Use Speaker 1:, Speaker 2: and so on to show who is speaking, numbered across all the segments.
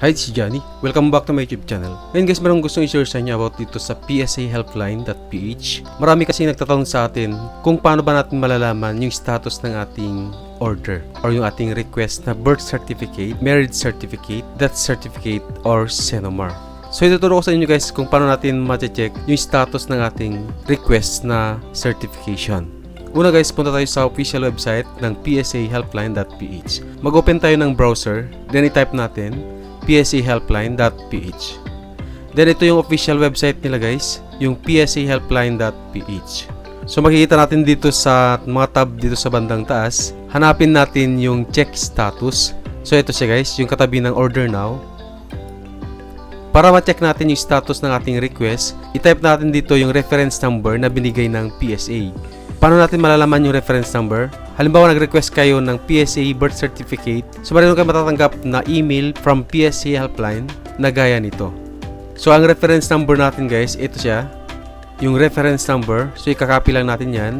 Speaker 1: Hi, si Johnny. Welcome back to my YouTube channel. Ngayon guys, marang gustong i-share sa inyo about dito sa psahelpline.ph. Marami kasi nagtatanong sa atin kung paano ba natin malalaman yung status ng ating order or yung ating request na birth certificate, marriage certificate, death certificate, or Senomar. So ituturo ko sa inyo guys kung paano natin ma-check yung status ng ating request na certification. Una guys, punta tayo sa official website ng psahelpline.ph. Mag-open tayo ng browser, then i-type natin psahelpline.ph. Then ito yung official website nila guys, yung psahelpline.ph. So makikita natin dito sa mga tab dito sa bandang taas, hanapin natin yung check status. So ito siya guys, yung katabi ng order now. Para ma-check natin yung status ng ating request, i-type natin dito yung reference number na binigay ng PSA. Paano natin malalaman yung reference number? Halimbawa, nag-request kayo ng PSA birth certificate, so meron kayo matatanggap na email from PSA helpline na gaya nito. So, ang reference number natin guys, ito siya. Yung reference number. So, ikakopy lang natin yan.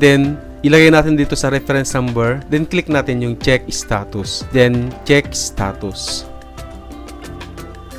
Speaker 1: Then, ilagay natin dito sa reference number. Then, click natin yung check status. Then, check status.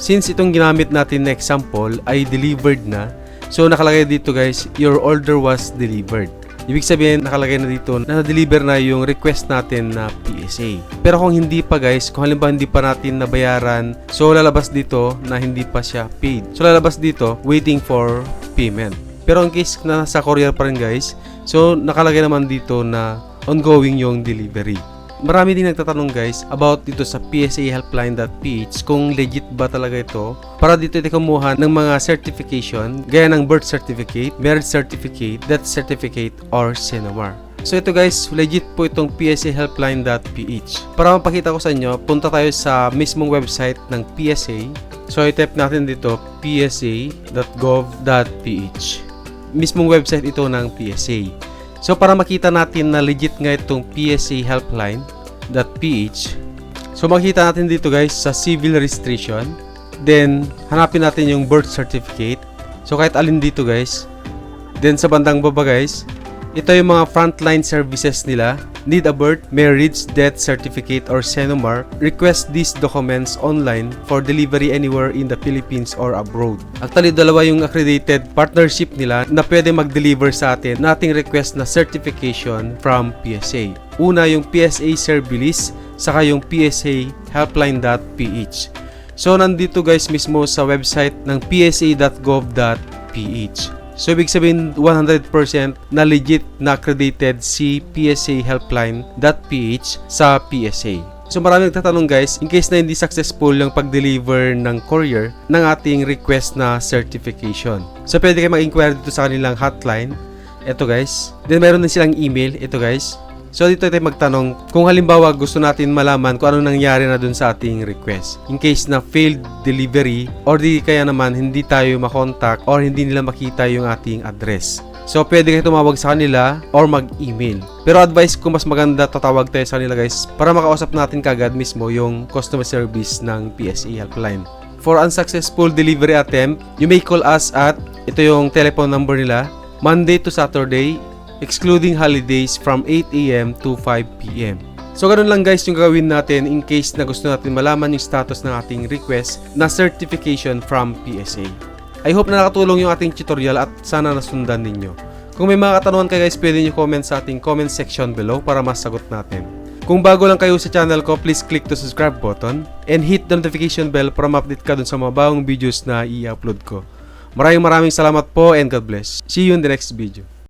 Speaker 1: Since itong ginamit natin na example ay delivered na, so nakalagay dito guys, your order was delivered. Ibig sabihin, nakalagay na dito na na-deliver na yung request natin na PSA. Pero kung hindi pa guys, kung halimbawa hindi pa natin nabayaran, so lalabas dito na hindi pa siya paid. So lalabas dito, waiting for payment. Pero in case na nasa courier pa rin guys, so nakalagay naman dito na ongoing yung delivery. Marami din nagtatanong guys about dito sa psahelpline.ph kung legit ba talaga ito para dito ito kumuha ng mga certification gaya ng birth certificate, marriage certificate, death certificate, or Senomar. So ito guys, legit po itong psahelpline.ph. Para mapakita ko sa inyo, punta tayo sa mismong website ng PSA. So i-type natin dito psa.gov.ph. Mismong website ito ng PSA. So para makita natin na legit nga itong PSA helpline.ph So makita natin dito guys sa civil registration Then hanapin natin yung birth certificate. So kahit alin dito guys Then sa bandang baba guys ito yung mga frontline services nila. Need a birth, marriage, death certificate, or Senomar. Request these documents online for delivery anywhere in the Philippines or abroad. Actually, dalawa yung accredited partnership nila na pwede mag-deliver sa atin na ating request na certification from PSA. Una yung PSA Servilis, saka yung PSA Helpline.ph. So, nandito guys mismo sa website ng psa.gov.ph. So, ibig sabihin 100% na legit na accredited si PSA Helpline.ph sa PSA. So marami nagtatanong guys, in case na hindi successful yung pag-deliver ng courier ng ating request na certification. So pwede kayo mag-inquire dito sa kanilang hotline. Ito guys. Then meron din silang email. Ito guys. So dito tayo magtanong kung halimbawa gusto natin malaman kung ano nangyari na dun sa ating request. In case na failed delivery or di kaya naman hindi tayo makontak or hindi nila makita yung ating address. So pwede kayo tumawag sa kanila or mag-email. Pero advice ko mas maganda tatawag tayo sa kanila guys para makausap natin kagad mismo yung customer service ng PSA helpline. For unsuccessful delivery attempt, you may call us at ito yung telephone number nila Monday to Saturday excluding holidays from 8 a.m. to 5 p.m. So ganun lang guys yung gagawin natin in case na gusto natin malaman yung status ng ating request na certification from PSA. I hope na nakatulong yung ating tutorial at sana nasundan ninyo. Kung may mga katanungan kayo guys, pwede nyo comment sa ating comment section below para masagot natin. Kung bago lang kayo sa channel ko, please click the subscribe button and hit the notification bell para ma-update ka dun sa mga bagong videos na i-upload ko. Maraming maraming salamat po and God bless. See you in the next video.